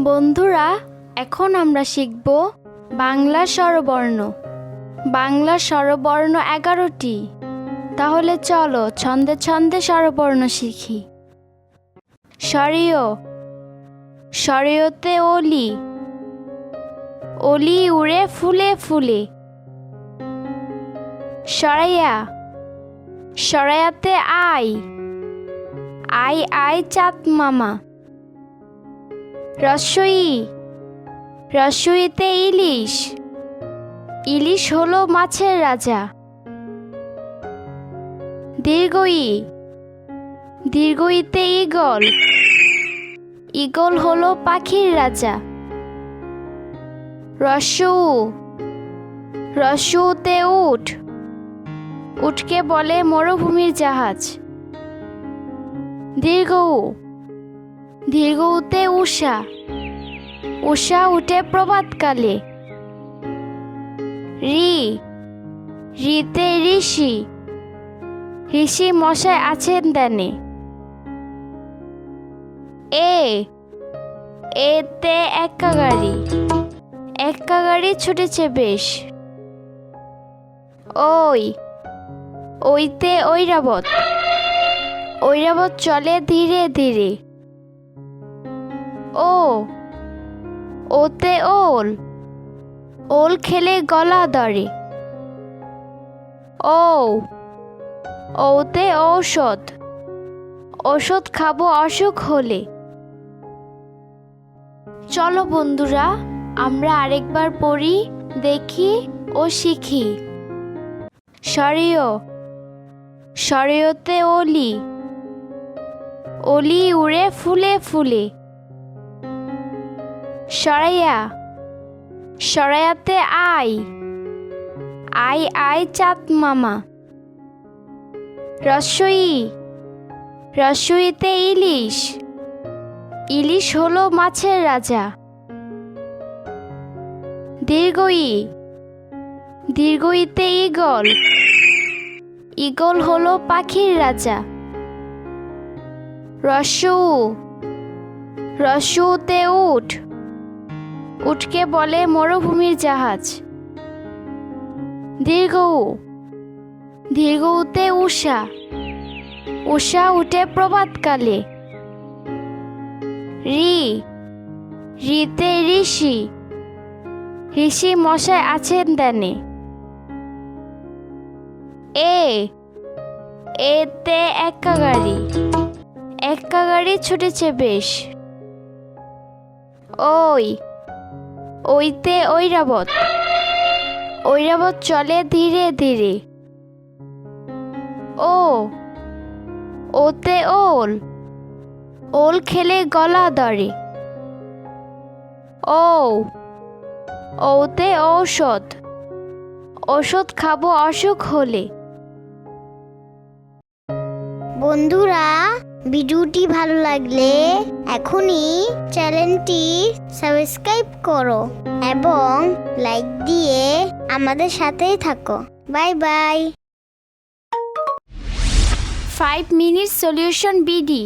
বন্ধুরা, এখন আমরা শিখব বাংলা স্বরবর্ণ। বাংলা স্বরবর্ণ এগারোটি। তাহলে চলো ছন্দে ছন্দে স্বরবর্ণ শিখি। স্বরীয়। স্বরীয়তে অলি অলি উড়ে ফুলে ফুলে। সরাইয়া। সরাইয়াতে আই। আই আই, চাঁদ মামা। রসই রসইতে ইলিশ। ইলিশ হলো মাছের রাজা। দীর্ঘই। দীর্ঘইতে ইগল ইগল হলো পাখির রাজা। রসু রসুতে উঠ উঠকে বলে মরুভূমির জাহাজ। দীর্ঘ দীর্ঘ উতে উষা। উষা উঠে প্রভাতকালে। রি, রিতে ঋষি। ঋষি মশাই আছেন দেনে। এ, এতে একা গাড়ি। একা গাড়ি ছুটেছে বেশ। ওই, ওইতে ঐরাবত। ঐরাবত চলে ধীরে ধীরে। ও ওতে ওল। ওল খেলে গলা ধরে। ও ওতে ঔষধ। ওষুধ খাব অসুখ হলে। চলো বন্ধুরা, আমরা আরেকবার পড়ি, দেখি ও শিখি। সরিয়। সরিয়তে অলি অলি উড়ে ফুলে ফুলে। সরাইয়া, সরাইয়াতে আই আই আই চাঁদ মামা। রসই, রসইতে ইলিশ ইলিশ হলো মাছের রাজা। দীর্ঘই, দীর্ঘইতে ইগল ইগল হলো পাখির রাজা। রসু, রসুতে উঠ উঠকে বলে মরুভূমির জাহাজ। দীর্ঘ উ, দীর্ঘ উতে উষা উষা উঠে প্রভাতকালে। রি। রিতে ঋষি। ঋষি মশাই আছেন দেনে। এ। এতে একা গাড়ি। একা গাড়ি ছুটেছে বেশ। ওই। ওইতে ঐরাবত। ঐরাবত চলে ধীরে ধীরে। ও, ওতে ওল। ওল খেলে গলা ধরে। ও, ওতে ঔষধ। ওষুধ খাব অসুখ হলে। বন্ধুরা ভিডিওটি ভালো লাগলে এখনই চ্যানেলটি সাবস্ক্রাইব করো এবং লাইক দিয়ে আমাদের সাথেই থাকো। Bye bye. Five minute solution BD.